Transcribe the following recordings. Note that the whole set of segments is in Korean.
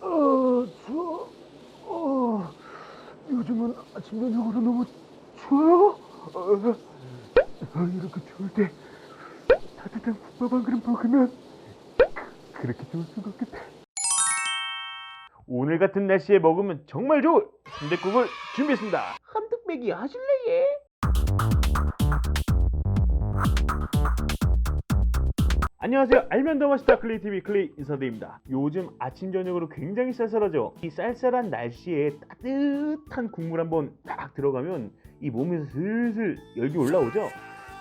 어, 추워. 어, 요즘은 아침 저녁으로 너무 추워요. 어, 어, 이렇게 추울 때 따뜻한 국밥 한 그릇 먹으면 그- 그렇게 좋을 수가 없겠다. 오늘 같은 날씨에 먹으면 정말 좋을 순댓국을 준비했습니다. 한뚝배기 하실래 예? 안녕하세요. 알면 더 맛있다 클레이 TV 클레이 인사드립니다. 요즘 아침 저녁으로 굉장히 쌀쌀하죠. 이 쌀쌀한 날씨에 따뜻한 국물 한번 딱 들어가면 이 몸에서 슬슬 열기 올라오죠.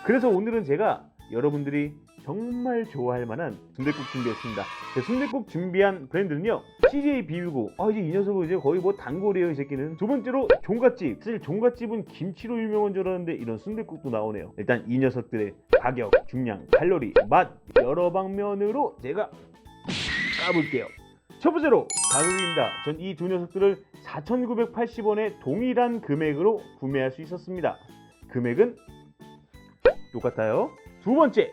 그래서 오늘은 제가 여러분들이 정말 좋아할 만한 순댓국 준비했습니다. 제 순댓국 준비한 브랜드는요. CJ 비비고. 아 이제 이 녀석은 이제 거의 뭐 단골이에요 이 새끼는. 두 번째로 종갓집. 사실 종갓집은 김치로 유명한 줄 알았는데 이런 순댓국도 나오네요. 일단 이 녀석들의 가격, 중량, 칼로리, 맛 여러 방면으로 제가 까볼게요. 첫 번째로 가격입니다. 전 이 두 녀석들을 4,980원의 동일한 금액으로 구매할 수 있었습니다. 금액은 똑같아요. 두 번째,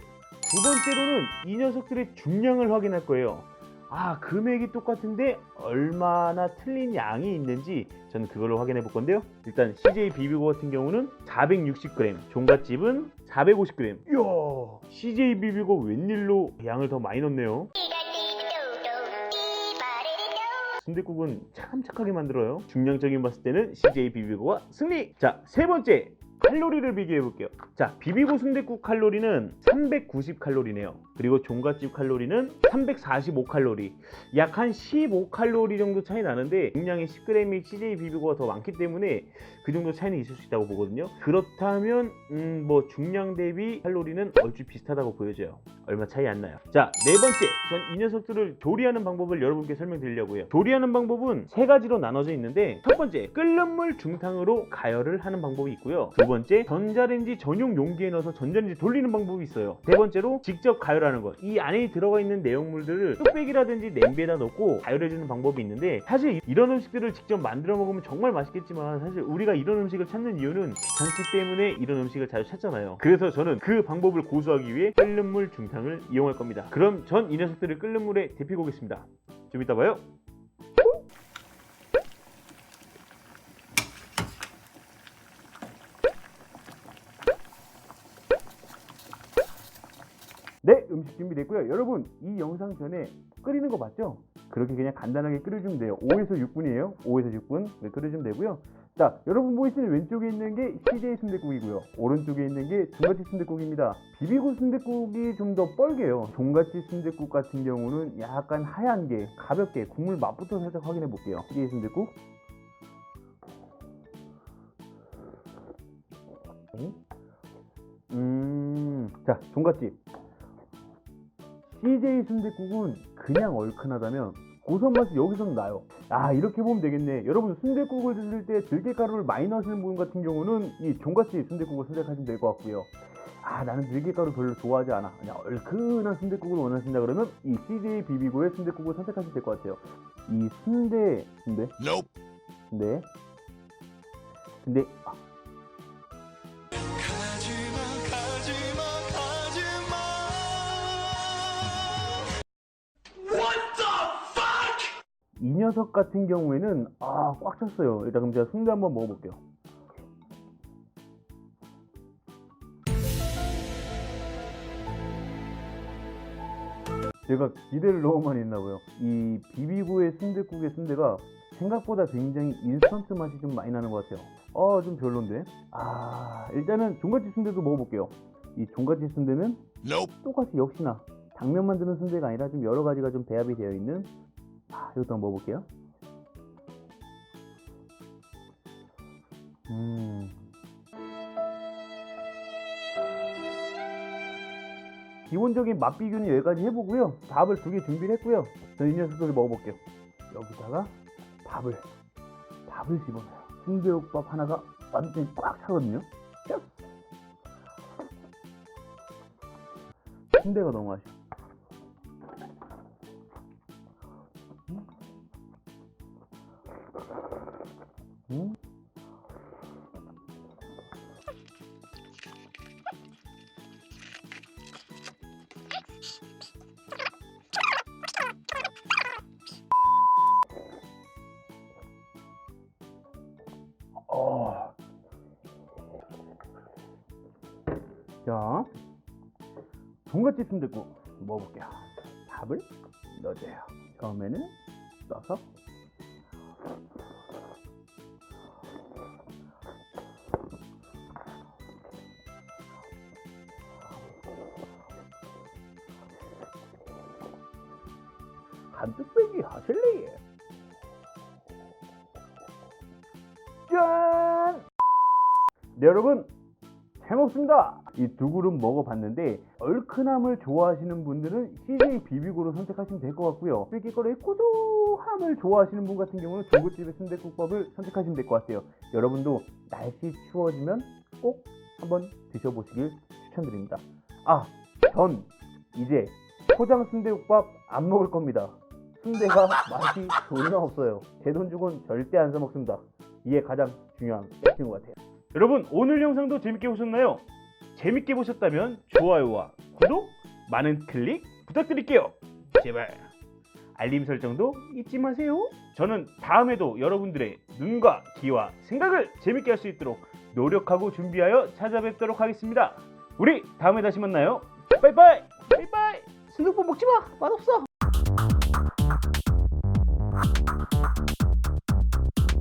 두 번째로는 이 녀석들의 중량을 확인할 거예요. 아, 금액이 똑같은데 얼마나 틀린 양이 있는지 저는 그걸로 확인해 볼 건데요. 일단 CJ 비비고 같은 경우는 460g, 종갓집은 450g. 이야, CJ 비비고 웬일로 양을 더 많이 넣네요. 순댓국은 참 착하게 만들어요. 중량적인 봤을 때는 CJ 비비고가 승리. 자, 세 번째. 칼로리를 비교해 볼게요. 자, 비비고 순댓국 칼로리는 390 칼로리네요. 그리고 종갓집 칼로리는 345 칼로리. 약 한 15 칼로리 정도 차이 나는데 용량의 10g이 CJ 비비고가 더 많기 때문에 그 정도 차이는 있을 수 있다고 보거든요. 그렇다면 음, 뭐 중량 대비 칼로리는 얼추 비슷하다고 보여져요. 얼마 차이 안 나요. 자, 네 번째. 전 이 녀석들을 조리하는 방법을 여러분께 설명드리려고요. 조리하는 방법은 세 가지로 나눠져 있는데 첫 번째, 끓는 물 중탕으로 가열을 하는 방법이 있고요. 두 번째, 전자레인지 전용 용기에 넣어서 전자레인지 돌리는 방법이 있어요. 세 번째로 직접 가열하는 것. 이 안에 들어가 있는 내용물들을 뚝배기라든지 냄비에다 넣고 가열해주는 방법이 있는데 사실 이런 음식들을 직접 만들어 먹으면 정말 맛있겠지만 사실 우리가 이런 음식을 찾는 이유는 귀찮기 때문에 이런 음식을 자주 찾잖아요. 그래서 저는 그 방법을 고수하기 위해 끓는 물 중탕을 이용할 겁니다. 그럼 전 이 녀석들을 끓는 물에 데피고 오겠습니다. 좀 이따 봐요. 네, 음식 준비됐고요. 여러분, 이 영상 전에 끓이는 거 맞죠? 그렇게 그냥 간단하게 끓여주면 돼요. 5에서 6분이에요. 5에서 6분 네, 끓여주면 되고요. 자, 여러분 보이시는 왼쪽에 있는 게 CJ 순댓국이고요. 오른쪽에 있는 게 종갓집 순댓국입니다. 비비고 순댓국이 좀 더 뻘개요. 종갓집 순댓국 같은 경우는 약간 하얀 게 가볍게 국물 맛부터 살짝 확인해 볼게요. CJ 순댓국. 음, 자, 종갓집. CJ 순댓국은 그냥 얼큰하다면 고소한 맛이 여기서는 나요. 아 이렇게 보면 되겠네. 여러분 순댓국을 드실 때 들깨가루를 많이 넣으시는 분 같은 경우는 이 종갓집 순댓국을 선택하시면 될 것 같고요. 아 나는 들깨가루 별로 좋아하지 않아. 그냥 얼큰한 순댓국을 원하신다 그러면 이 CJ 비비고의 순댓국을 선택하시면 될 것 같아요. 이 순대 순대 Nope. 근데 근데 아, 녀석 같은 경우에는 아 꽉 찼어요. 일단 그럼 제가 순대 한번 먹어볼게요. 제가 기대를 너무 많이 했나 봐요. 이 비비고의 순댓국의 순대가 생각보다 굉장히 인스턴트 맛이 좀 많이 나는 것 같아요. 아, 좀 별론데. 아, 일단은 종갓집 순대도 먹어볼게요. 이 종갓집 순대는 Nope. 똑같이 역시나 당면 만 드는 순대가 아니라 좀 여러 가지가 좀 배합이 되어 있는 아, 이것도 한번 먹어볼게요. 음. 기본적인 맛 비교는 여기까지 해보고요. 밥을 두 개 준비를 했고요. 저는 이 녀석들을 먹어볼게요. 여기다가 밥을 밥을 집어넣어요. 순대국밥 하나가 완전히 꽉 차거든요. 야! 순대가 너무 맛있어. 응? 어. 자, 돈가스 순대국 먹어볼게요. 밥을 넣어줘요. 처음에는 넣어서 한 뚝배기 하실래? 짠! 네, 여러분 잘 먹습니다. 이 두 그릇 먹어봤는데 얼큰함을 좋아하시는 분들은 CJ 비비고를 선택하시면 될 것 같고요. 삐끼거리의 고소함을 좋아하시는 분 같은 경우는 중국집의 순대국밥을 선택하시면 될 것 같아요. 여러분도 날씨 추워지면 꼭 한번 드셔보시길 추천드립니다. 아, 전 이제 포장 순대국밥 안 먹을 겁니다. 순대가 맛이 전혀 없어요. 제 돈 주곤 절대 안 사 먹습니다. 이게 가장 중요한 팩트인 것 같아요. 여러분 오늘 영상도 재밌게 보셨나요? 재밌게 보셨다면 좋아요와 구독, 많은 클릭 부탁드릴게요. 제발 알림 설정도 잊지 마세요. 저는 다음에도 여러분들의 눈과 귀와 생각을 재밌게 할 수 있도록 노력하고 준비하여 찾아뵙도록 하겠습니다. 우리 다음에 다시 만나요. 빠이빠이. 빠이빠이. 순두부 먹지 마. 맛없어.